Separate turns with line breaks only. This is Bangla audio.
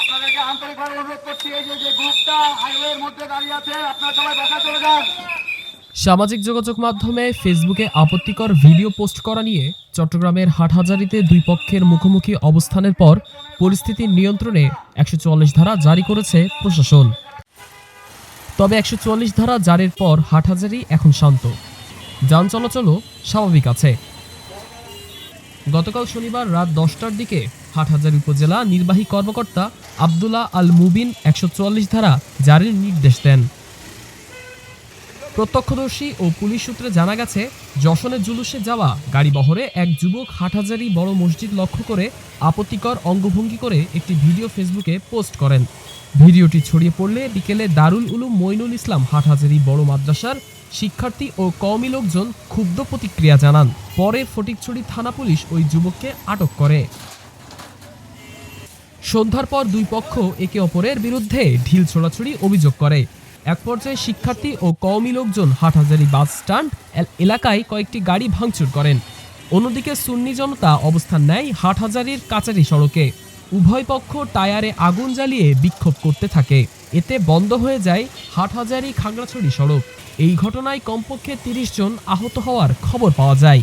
আপনাদেরকে আন্তরিকভাবে অনুরোধ করছি, এই যে গ্রুপটা হাইওয়ের মধ্যে দাঁড়িয়ে আছে, আপনারা সবাই বাসা চলে যান।
সামাজিক যোগাযোগ মাধ্যমে ফেসবুকে আপত্তিকর ভিডিও পোস্ট করা নিয়ে চট্টগ্রামের হাটহাজারিতে দুই পক্ষের মুখোমুখি অবস্থানের পর পরিস্থিতির নিয়ন্ত্রণে একশো চুয়াল্লিশ ধারা জারি করেছে প্রশাসন। তবে একশো চল্লিশ ধারা জারির পর হাটহাজারি এখন শান্ত। যান চলাচলও স্বাভাবিক আছে। গতকাল শনিবার রাত দশটার দিকে হাটহাজারী উপজেলা নির্বাহী কর্মকর্তা আবদুল্লাহ আল মুবিন একশো চুয়াল্লিশ ধারা জারির নির্দেশ দেন। প্রত্যক্ষদর্শী ও পুলিশ সূত্রে জানা গেছে যশনের জুলুসে যাওয়া গাড়ি বহরে এক যুবক হাটহাজারি বড় মসজিদ লক্ষ্য করে আপত্তিকর অঙ্গভঙ্গি করে একটি ভিডিও ফেসবুকে পোস্ট করেন। ভিডিওটি ছড়িয়ে পড়লে বিকেলে দারুল উলুম মইনুল ইসলাম হাটহাজারি বড় মাদ্রাসার শিক্ষার্থী ও কওমি লোকজন ক্ষুব্ধ প্রতিক্রিয়া জানান। পরে ফটিকছড়ি থানা পুলিশ ওই যুবককে আটক করে। সন্ধ্যার পর দুই পক্ষ একে অপরের বিরুদ্ধে ঢিল ছোড়াছুড়ি অভিযোগ করে। এক পর্যায়ে শিক্ষার্থী ও কওমি লোকজন হাটহাজারি বাস স্ট্যান্ড এলাকায় কয়েকটি গাড়ি ভাঙচুর করেন। অন্যদিকে সুন্নি জনতা অবস্থান নেয় হাটহাজারির কাচারি সড়কে। উভয় পক্ষ টায়ারে আগুন জ্বালিয়ে বিক্ষোভ করতে থাকে। এতে বন্ধ হয়ে যায় হাটহাজারি খাগড়াছড়ি সড়ক। এই ঘটনায় কমপক্ষে তিরিশ জন আহত হওয়ার খবর পাওয়া যায়।